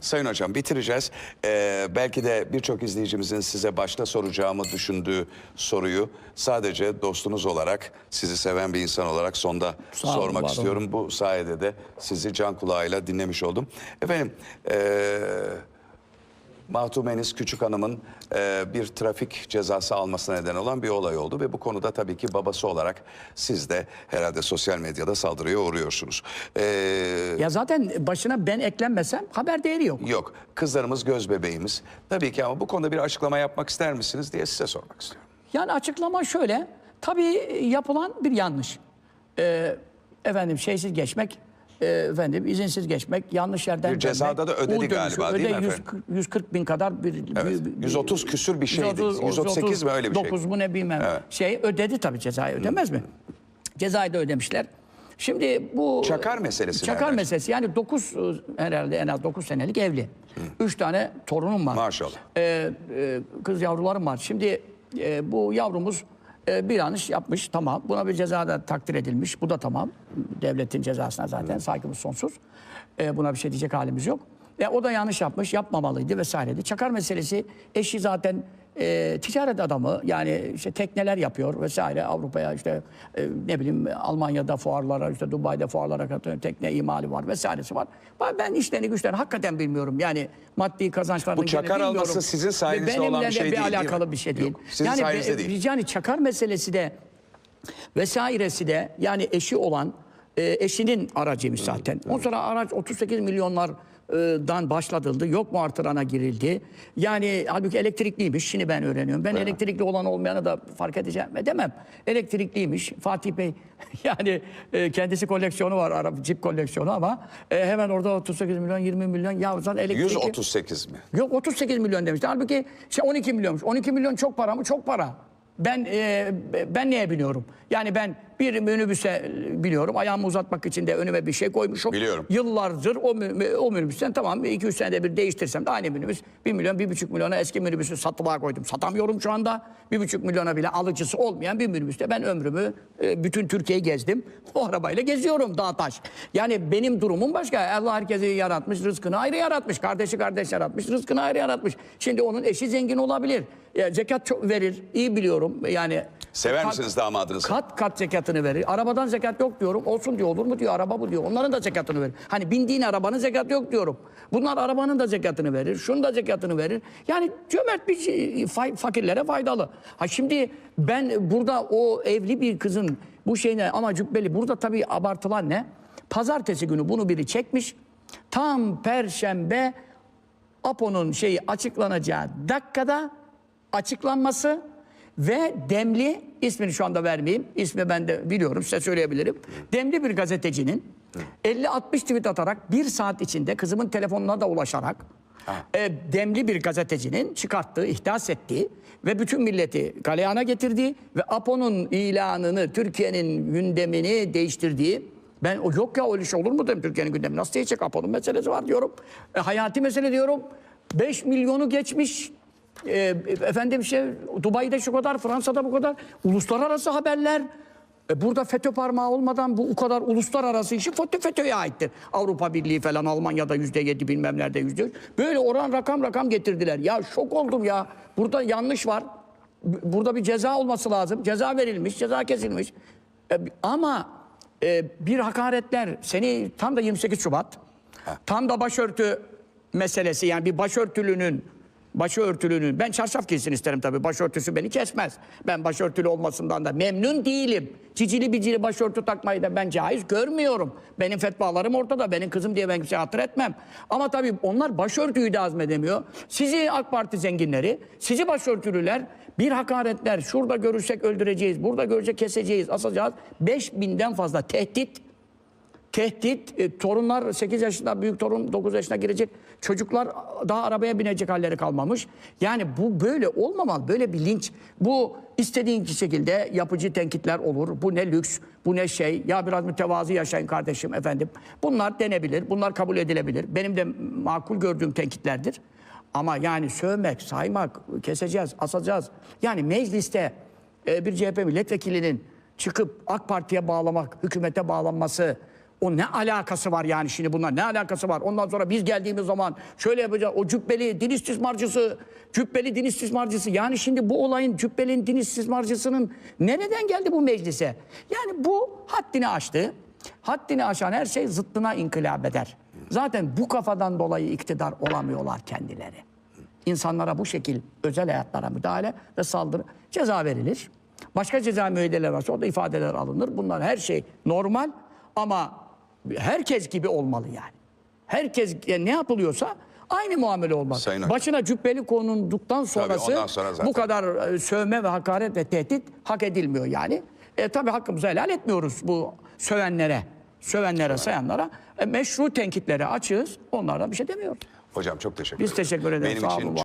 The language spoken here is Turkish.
Sayın Hocam bitireceğiz. Ee, belki de birçok izleyicimizin size başta soracağımı düşündüğü soruyu sadece dostunuz olarak, sizi seven bir insan olarak sonda Sağ olun, sormak var istiyorum. Bu sayede de sizi can kulağıyla dinlemiş oldum. Efendim, ee, Mahtumeniz Küçük Hanım'ın e, bir trafik cezası almasına neden olan bir olay oldu ve bu konuda tabii ki babası olarak siz de herhalde sosyal medyada saldırıya uğruyorsunuz. Ee, Ya zaten başına ben eklenmesem haber değeri yok. Yok, kızlarımız göz bebeğimiz. Tabii ki ama bu konuda bir açıklama yapmak ister misiniz diye size sormak istiyorum. Yani açıklama şöyle. Tabii yapılan bir yanlış. Ee, efendim şeysiz geçmek, e, efendim izinsiz geçmek, yanlış yerden Bir cezada dönmek, da ödedi U galiba, değil mi öde 100 efendim? 140 bin kadar bir... Evet, bir- 130 küsür bir şeydi. 130, 138 mi öyle bir şey? 9 mu ne bilmem. Evet. Şey ödedi tabii cezayı ödemez mi? Cezayı da ödemişler. Şimdi bu... Çakar meselesi Çakar nereden meselesi yani 9 herhalde en az 9 senelik evli. 3 tane torunum var. Maşallah. Ee, e, kız yavrularım var. Şimdi e, bu yavrumuz e, bir yanlış yapmış tamam. Buna bir ceza da takdir edilmiş. Bu da tamam. Devletin cezasına zaten saygımız sonsuz. E, buna bir şey diyecek halimiz yok. E, o da yanlış yapmış, yapmamalıydı vesaireydi. Çakar meselesi eşi zaten e, ticaret adamı yani işte tekneler yapıyor vesaire Avrupa'ya işte e, ne bileyim Almanya'da fuarlara işte Dubai'de fuarlara katılıyor tekne imali var vesairesi var. Ben- Ben işlerini güçlerini hakikaten bilmiyorum yani maddi kazançlarını Bu çakar alması sizin sayenizde olan bir benimle şey değil, değil mi? alakalı bir şey değil. Yok, sizin yani, sayenizde be- değil. Yani çakar meselesi de vesairesi de yani eşi olan e, eşinin aracıymış zaten. O sonra araç 38 milyonlardan başlatıldı. Yok mu artırana girildi. Yani halbuki elektrikliymiş. Şimdi ben öğreniyorum. Ben elektrikli olan olmayanı da fark edeceğim demem. Elektrikliymiş. Fatih Bey yani e, kendisi koleksiyonu var. Araba, cip koleksiyonu ama e, hemen orada 38 milyon 20 milyon ya zaten elektrikli. 138 mi? Yok 38 milyon demişti. Halbuki şey 12 milyonmuş. 12 milyon çok para mı? Çok para. Ben e, ben neye biniyorum? Yani ben bir minibüse biniyorum. Ayağımı uzatmak için de önüme bir şey koymuşum. Biliyorum. Yıllardır o, o minibüsten tamam 2-3 senede bir değiştirsem de aynı minibüs 1 milyon 1,5 milyona eski minibüsü satılığa koydum. Satamıyorum şu anda. 1,5 milyona bile alıcısı olmayan bir minibüste ben ömrümü e, bütün Türkiye'yi gezdim. O arabayla geziyorum dağ taş. Yani benim durumum başka. Allah herkesi yaratmış, rızkını ayrı yaratmış. Kardeşi kardeş yaratmış, rızkını ayrı yaratmış. Şimdi onun eşi zengin olabilir. Ya, zekat çok verir. iyi biliyorum. Yani Sever Kat- misiniz damadınızı? Kat kat zekatını verir. Arabadan zekat yok diyorum. Olsun diyor. Olur mu diyor. Araba bu diyor. Onların da zekatını verir. Hani bindiğin arabanın zekatı yok diyorum. Bunlar arabanın da zekatını verir. Şunun da zekatını verir. Yani cömert bir şey, fakirlere faydalı. Ha şimdi ben burada o evli bir kızın bu şeyine ama cübbeli. Burada tabii abartılan ne? Pazartesi günü bunu biri çekmiş. Tam perşembe APO'nun şeyi açıklanacağı dakikada açıklanması ve Demli, ismini şu anda vermeyeyim, ismi ben de biliyorum size söyleyebilirim. Demli bir gazetecinin 50-60 tweet atarak bir saat içinde kızımın telefonuna da ulaşarak e, demli bir gazetecinin çıkarttığı, ihdas ettiği ve bütün milleti galeyana getirdiği ve APO'nun ilanını, Türkiye'nin gündemini değiştirdiği ben o yok ya öyle şey olur mu dedim Türkiye'nin gündemi nasıl değişecek Apo'nun meselesi var diyorum. E, hayati mesele diyorum. 5 milyonu geçmiş. E, efendim şey Dubai'de şu kadar, Fransa'da bu kadar. Uluslararası haberler. E, burada FETÖ parmağı olmadan bu o kadar uluslararası işi FETÖ FETÖ'ye aittir. Avrupa Birliği falan Almanya'da yüzde yedi bilmem nerede yüzde üç. Böyle oran rakam rakam getirdiler. Ya şok oldum ya. Burada yanlış var. Burada bir ceza olması lazım. Ceza verilmiş, ceza kesilmiş. E, ama e, bir hakaretler seni tam da 28 Şubat tam da başörtü meselesi yani bir başörtülünün başörtülünün ben çarşaf giysin isterim tabii başörtüsü beni kesmez. Ben başörtülü olmasından da memnun değilim. Cicili bicili başörtü takmayı da ben caiz görmüyorum. Benim fetvalarım ortada. Benim kızım diye ben kimseye hatır etmem. Ama tabii onlar başörtüyü de azmedemiyor. Sizi AK Parti zenginleri, sizi başörtülüler bir hakaretler şurada görürsek öldüreceğiz, burada görecek keseceğiz, asacağız. 5000'den fazla tehdit tehdit, e, torunlar 8 yaşında, büyük torun 9 yaşına girecek. Çocuklar daha arabaya binecek halleri kalmamış. Yani bu böyle olmamalı. Böyle bir linç. Bu istediğin şekilde yapıcı tenkitler olur. Bu ne lüks, bu ne şey. Ya biraz mütevazı yaşayın kardeşim efendim. Bunlar denebilir, bunlar kabul edilebilir. Benim de makul gördüğüm tenkitlerdir. Ama yani sövmek, saymak, keseceğiz, asacağız. Yani mecliste e, bir CHP milletvekilinin çıkıp AK Parti'ye bağlamak, hükümete bağlanması O ne alakası var yani şimdi bunlar ne alakası var? Ondan sonra biz geldiğimiz zaman şöyle yapacağız. O cübbeli din istismarcısı, cübbeli din istismarcısı. Yani şimdi bu olayın cübbeli din istismarcısının nereden geldi bu meclise? Yani bu haddini aştı. Haddini aşan her şey zıttına inkılap eder. Zaten bu kafadan dolayı iktidar olamıyorlar kendileri. İnsanlara bu şekil özel hayatlara müdahale ve saldırı ceza verilir. Başka ceza müeyyideleri varsa orada ifadeler alınır. Bunlar her şey normal ama herkes gibi olmalı yani. Herkes yani ne yapılıyorsa aynı muamele olmalı. Sayın. Başına cübbeli konunduktan sonrası ondan sonra zaten. bu kadar e, sövme ve hakaret ve tehdit hak edilmiyor yani. E, tabii hakkımızı helal etmiyoruz bu sövenlere. Sövenlere, sayanlara. E, meşru tenkitlere açığız. Onlara bir şey demiyoruz. Hocam çok teşekkür Biz ederim. teşekkür ederiz. Benim için.